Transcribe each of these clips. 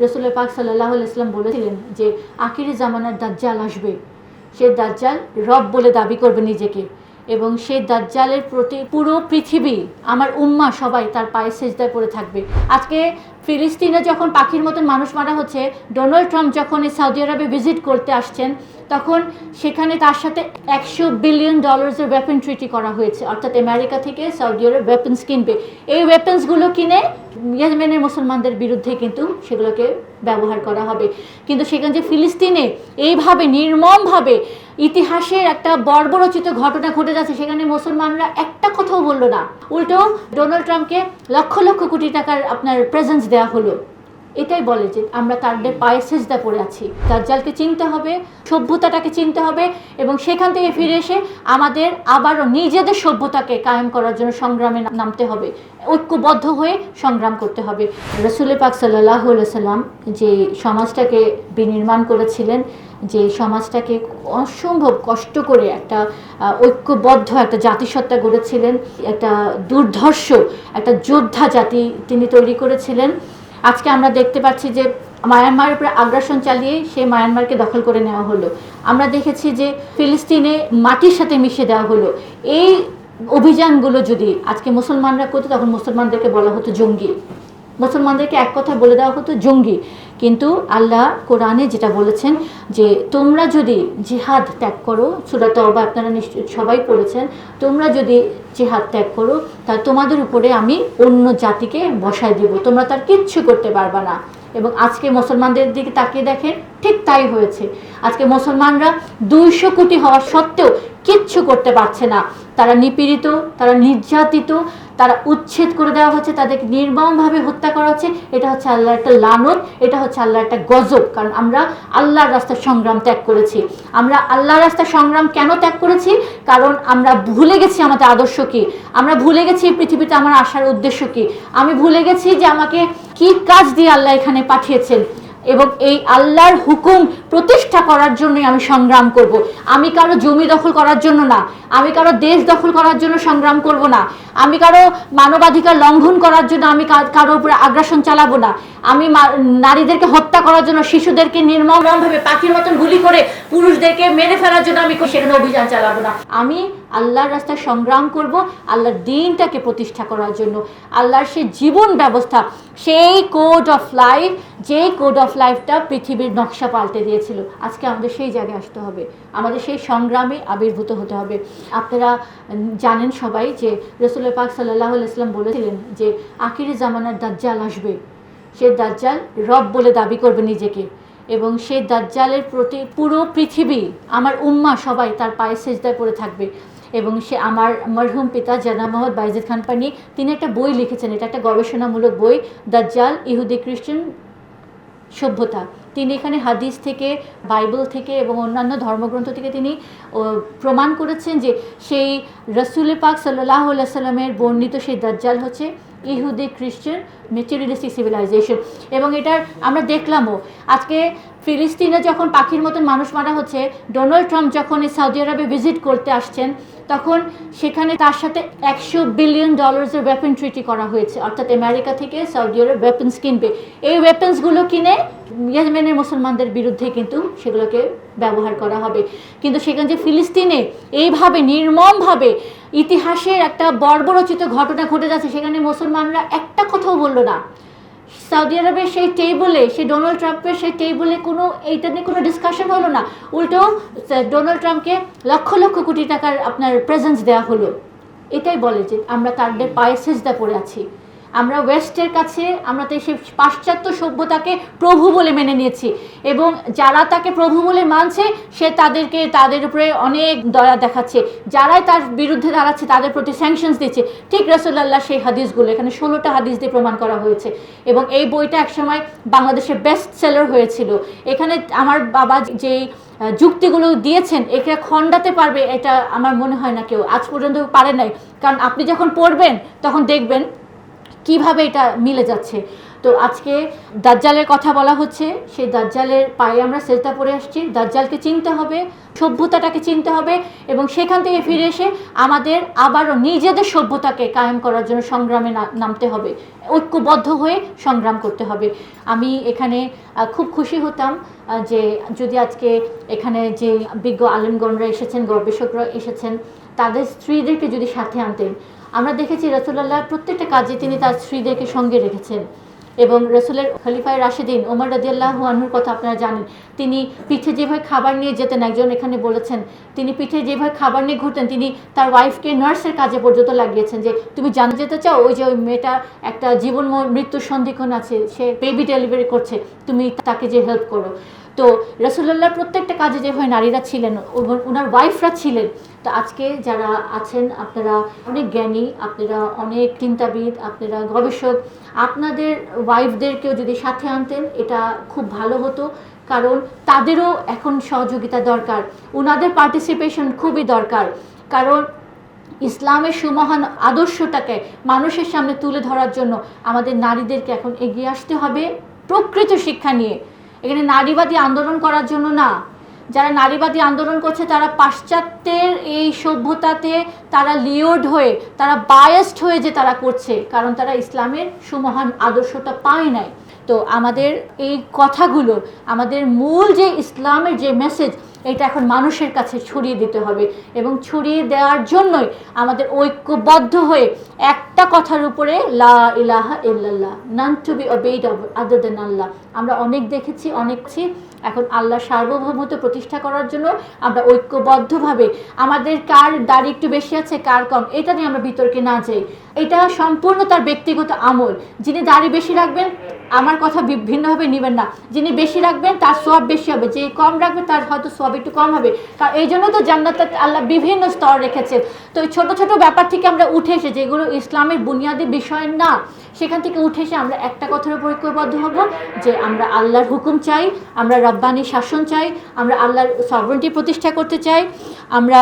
রসুল পাক সাল্লাহ ইসলাম বলেছিলেন যে, আখিরি জামানার দাজ্জাল আসবে। সে দাজ্জাল রব বলে দাবি করবে নিজেকে। এবং সে দাজ্জালের প্রতি পুরো পৃথিবী, আমার উম্মা সবাই তার পায়ে সেজদায় পড়ে থাকবে। আজকে ফিলিস্তিনে যখন পাখির মতন মানুষ মারা হচ্ছে, ডোনাল্ড ট্রাম্প যখন সৌদি আরবে ভিজিট করতে আসছেন, তখন সেখানে তার সাথে একশো বিলিয়ন ডলার্সের ওয়েপন ট্রিটি করা হয়েছে। অর্থাৎ আমেরিকা থেকে সৌদি আরব ওয়েপন্স কিনবে। এই ওয়েপন্সগুলো কিনে ইয়েমেনের মুসলমানদের বিরুদ্ধে কিন্তু সেগুলোকে ব্যবহার করা হবে। কিন্তু সেখানে যে ফিলিস্তিনে এইভাবে নির্মমভাবে ইতিহাসের একটা বর্বরচিত ঘটনা ঘটে যাচ্ছে, সেখানে মুসলমানরা একটা কথাও বলল না। উল্টো, ডোনাল্ড ট্রাম্পকে লক্ষ লক্ষ কোটি টাকার আপনার প্রেজেন্স দেওয়া হলো। এটাই বলে যে আমরা তাদের পায়ে সেজদা পড়ে আছি। দাজ্জালকে চিনতে হবে, সভ্যতাটাকে চিনতে হবে এবং সেখান থেকে ফিরে এসে আমাদের আবারও নিজেদের সভ্যতাকে কায়েম করার জন্য সংগ্রামে নামতে হবে। ঐক্যবদ্ধ হয়ে সংগ্রাম করতে হবে। রসুল পাক সাল্লাহ সাল্লাম যে সমাজটাকে বিনির্মাণ করেছিলেন যে সমাজটাকে অসম্ভব কষ্ট করে একটা ঐক্যবদ্ধ একটা জাতিসত্তা গড়েছিলেন, একটা দুর্ধর্ষ একটা যোদ্ধা জাতি তিনি তৈরি করেছিলেন। আজকে আমরা দেখতে পাচ্ছি যে মায়ানমারের উপরে আগ্রাসন চালিয়ে সেই মায়ানমারকে দখল করে নেওয়া হলো। আমরা দেখেছি যে ফিলিস্তিনে মাটির সাথে মিশে দেওয়া হলো। এই অভিযানগুলো যদি আজকে মুসলমানরা করতো, তখন মুসলমানদেরকে বলা হতো জঙ্গি। মুসলমানদেরকে এক কথা বলে দেওয়া হতো জঙ্গি। কিন্তু আল্লাহ কোরআনে যেটা বলেছেন যে, তোমরা যদি জিহাদ ত্যাগ করো সুরাত অবা আপনারা নিশ্চয় সবাই পড়েছেন, তোমরা যদি জিহাদ ত্যাগ করো তাহলে তোমাদের উপরে আমি অন্য জাতিকে বসায় দিব। তোমরা তার কিচ্ছু করতে পারবা না। এবং আজকে মুসলমানদের দিকে তাকিয়ে দেখেন, ঠিক তাই হয়েছে। আজকে মুসলমানরা দুইশো কোটি হওয়া সত্ত্বেও কিচ্ছু করতে পারছে না। তারা নিপীড়িত, তারা নির্যাতিত তারা উচ্ছেদ করে দেওয়া হচ্ছে, তাদেরকে নির্মমভাবে হত্যা করা হচ্ছে। এটা হচ্ছে আল্লাহর একটা লানত, এটা হচ্ছে আল্লাহর একটা গজব। কারণ আমরা আল্লাহর রাস্তার সংগ্রাম ত্যাগ করেছি। আমরা আল্লাহর রাস্তার সংগ্রাম কেন ত্যাগ করেছি? কারণ আমরা ভুলে গেছি আমাদের আদর্শ কি? আমরা ভুলে গেছি পৃথিবীতে আমার আসার উদ্দেশ্য কি? আমি ভুলে গেছি যে আমাকে কি কাজ দিয়ে আল্লাহ এখানে পাঠিয়েছেন। এবং এই আল্লাহর হুকুম প্রতিষ্ঠা করার জন্যই আমি সংগ্রাম করব। আমি কারও জমি দখল করার জন্য না। আমি কারও দেশ দখল করার জন্য সংগ্রাম করব না। আমি কারও মানবাধিকার লঙ্ঘন করার জন্য আমি কারও উপরে আগ্রাসন চালাবো না। আমি নারীদেরকে হত্যা করার জন্য, শিশুদেরকে নির্মমভাবে পাখির মতন গুলি করে পুরুষদেরকে মেরে ফেলার জন্য আমি সেখানে অভিযান চালাবো না। আমি আল্লাহর রাস্তায় সংগ্রাম করব, আল্লাহর দিনটাকে প্রতিষ্ঠা করার জন্য। আল্লাহর সে জীবন ব্যবস্থা, সেই কোড অফ লাইফ যেই কোড অফ লাইফটা পৃথিবীর নকশা পাল্টে দিয়েছিল। আজকে আমাদের সেই জায়গায় আসতে হবে। আমাদের সেই সংগ্রামে আবির্ভূত হতে হবে। আপনারা জানেন সবাই যে রসুল পাক সাল্লাহ ইসলাম বলেছিলেন যে আখিরি জামানার দাজ্জাল আসবে। সে দাজ্জাল রব বলে দাবি করবে নিজেকে। এবং সে দাজ্জালের প্রতি পুরো পৃথিবী, আমার উম্মা সবাই তার পায়ে সেজদায় পড়ে থাকবে। এবং সে আমার মরহুম পিতা জানা মোহাম্মদ বাইজিদ খান পানি, তিনি একটা বই লিখেছেন, এটা একটা গবেষণামূলক বই। দাজ্জাল ইহুদি খ্রিস্টান সভ্যতা। তিনি এখানে হাদিস থেকে, বাইবেল থেকে এবং অন্যান্য ধর্মগ্রন্থ থেকে তিনি প্রমাণ করেছেন যে সেই রসুল পাক সাল্লাহ সাল্লামের বর্ণিত সেই দাজ্জাল হচ্ছে ইহুদি খ্রিস্টান মেটেরিয়ালিস্টিক সিভিলাইজেশন। এবং এটার আমরা দেখলামও। আজকে ফিলিস্তিনে যখন পাখির মতন মানুষ মারা হচ্ছে, ডোনাল্ড ট্রাম্প যখন সৌদি আরবে ভিজিট করতে আসছেন, তখন সেখানে তার সাথে একশো বিলিয়ন ডলার্সের ওয়েপন ট্রিটি করা হয়েছে। অর্থাৎ আমেরিকা থেকে সৌদি আরব ওয়েপন্স কিনবে। এই ওয়েপন্সগুলো কিনে ইয়েমেনের মুসলমানদের বিরুদ্ধে কিন্তু সেগুলোকে ব্যবহার করা হবে। কিন্তু সেখানে যে ফিলিস্তিনে এইভাবে নির্মমভাবে ইতিহাসের একটা বর্বরচিত ঘটনা ঘটে যাচ্ছে, সেখানে মুসলমানরা একটা কথাও বলল না। সৌদি আরবের সেই টেবলে সেই ডোনাল্ড ট্রাম্পের সেই টেবলে কোনো, এইটা নিয়ে কোনো ডিসকাশন হলো না। উল্টো ডোনাল্ড ট্রাম্পকে লক্ষ লক্ষ কোটি টাকার আপনার প্রেজেন্স দেওয়া হলো। এটাই বলে যে আমরা তাদের পায়ে সেজদা পড়ে আছি। আমরা ওয়েস্টের কাছে, আমরা তো সেই পাশ্চাত্য সভ্যতাকে প্রভু বলে মেনে নিয়েছি এবং যারা তাকে প্রভু বলে মানছে, সে তাদেরকে, তাদের উপরে অনেক দয়া দেখাচ্ছে। যারাই তার বিরুদ্ধে দাঁড়াচ্ছে, তাদের প্রতি স্যাংশনস দিচ্ছে। ঠিক রসুল্লাহ সেই হাদিসগুলো, এখানে ষোলোটা হাদিস দিয়ে প্রমাণ করা হয়েছে। এবং এই বইটা একসময় বাংলাদেশে বেস্ট সেলার হয়েছিল। এখানে আমার বাবা যেই যুক্তিগুলো দিয়েছেন, একে খণ্ডাতে পারবে, এটা আমার মনে হয় না কেউ। আজ পর্যন্ত পারে নাই। কারণ আপনি যখন পড়বেন, তখন দেখবেন কীভাবে এটা মিলে যাচ্ছে? তো আজকে দাজ্জালের কথা বলা হচ্ছে, সেই দাজ্জালের পায়ে আমরা সেজদা পড়ে আসছি। দাজ্জালকে চিনতে হবে, সভ্যতাটাকে চিনতে হবে এবং সেখান থেকে ফিরে এসে আমাদের আবারও নিজেদের সভ্যতাকে কায়েম করার জন্য সংগ্রামে নামতে হবে। ঐক্যবদ্ধ হয়ে সংগ্রাম করতে হবে। আমি এখানে খুব খুশি হতাম যে যদি আজকে এখানে যে বিজ্ঞ আলেমগণরা এসেছেন, গবেষকরা এসেছেন, তাদের স্ত্রীদেরকে যদি সাথে আনতেন আমরা দেখেছি রসুল্লাহ প্রত্যেকটা কাজে তিনি তার স্ত্রীদেরকে সঙ্গে রেখেছেন। এবং রসুলের খলিফায় রাশেদিন ওমর রাজিয়াল্লাহ আনহুর কথা আপনারা জানেন। তিনি পিঠে যেভাবে খাবার নিয়ে যেতেন, একজন এখানে বলেছেন, তিনি পিঠে যেভাবে খাবার নিয়ে ঘুরতেন, তিনি তার ওয়াইফকে নার্সের কাজে পর্যন্ত লাগিয়েছেন যে, তুমি জানতে যেতে চাও, ওই যে ওই মেয়েটা একটা জীবন মৃত্যুর সন্ধিক্ষণ আছে, সে বেবি ডেলিভারি করছে, তুমি তাকে যে হেল্প করো। তো রসুল্লাহ প্রত্যেকটা কাজে যেভাবে নারীরা ছিলেন ওনার ওয়াইফরা ছিলেন। তো আজকে যারা আছেন, আপনারা অনেক জ্ঞানী, আপনারা অনেক চিন্তাবিদ, আপনারা গবেষক, আপনাদের ওয়াইফদেরকেও যদি সাথে আনতেন, এটা খুব ভালো হতো, কারণ তাদেরও এখন সহযোগিতা দরকার। ওনাদের পার্টিসিপেশন খুবই দরকার, কারণ ইসলামের সুমহান আদর্শটাকে মানুষের সামনে তুলে ধরার জন্য আমাদের নারীদেরকে এখন এগিয়ে আসতে হবে প্রকৃত শিক্ষা নিয়ে। এখানে নারীবাদী আন্দোলন করার জন্য না, যারা নারীবাদী আন্দোলন করছে তারা পাশ্চাত্যের এই সভ্যতাতে তারা লিওড হয়ে, তারা বায়াসড হয়ে যে তারা করছে, কারণ তারা ইসলামের সুমহান আদর্শটা পায় নাই। তো আমাদের এই কথাগুলো, আমাদের মূল যে ইসলামের যে মেসেজ এটা এখন মানুষের কাছে ছড়িয়ে দিতে হবে এবং ছড়িয়ে দেওয়ার জন্যই আমাদের ঐক্যবদ্ধ হয়ে একটা কথার উপরে লা ইলাহা ইল্লাল্লাহ নান টু বি অবেইড আদার দেন আল্লাহ আমরা অনেক দেখেছি অনেকছি এখন আল্লাহ সার্বভৌমত্ব প্রতিষ্ঠা করার জন্য আমরা ঐক্যবদ্ধভাবে, আমাদের কার দাড়ি একটু বেশি আছে, কার কম, এটা নিয়ে আমরা বিতর্কে না যাই। এটা সম্পূর্ণ তার ব্যক্তিগত আমল। যিনি দাড়ি বেশি রাখবেন, আমার কথা বি- ভিন্নভাবে নেবেন না। যিনি বেশি রাখবেন, তার সব বেশি হবে। যে কম রাখবে, তার হয়তো সব একটু কম হবে। কারণ এই জন্য তো জান্নাতে আল্লাহ বিভিন্ন স্তর রেখেছেন। তো ছোট ছোট ব্যাপার থেকে আমরা উঠে এসে, যেগুলো ইসলামের বুনিয়াদী বিষয় না, সেখান থেকে উঠে এসে আমরা একটা কথার উপর ঐক্যবদ্ধ হব, যে আমরা আল্লাহর হুকুম চাই, আমরা রব্বানি শাসন চাই, আমরা আল্লাহর সভরেন্টি প্রতিষ্ঠা করতে চাই, আমরা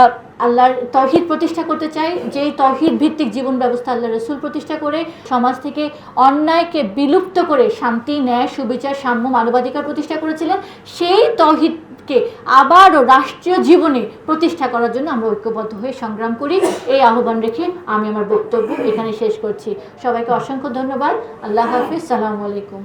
আল্লাহর তহিদ প্রতিষ্ঠা করতে চাই, যেই তহিদ ভিত্তিক জীবন ব্যবস্থা আল্লাহ রসুল প্রতিষ্ঠা করে, সমাজ থেকে অন্যায়কে বিলুপ্ত করে শান্তি, ন্যায়, সুবিচার, সাম্য, মানবাধিকার প্রতিষ্ঠা করেছিলেন, সেই তহিদকে আবারও রাষ্ট্রীয় জীবনে প্রতিষ্ঠা করার জন্য আমরা ঐক্যবদ্ধ হয়ে সংগ্রাম করি। এই আহ্বান রেখে আমি আমার বক্তব্য এখানে শেষ করছি। সবাইকে অসংখ্য ধন্যবাদ। আল্লাহ হাফিজ। সালামু আলাইকুম।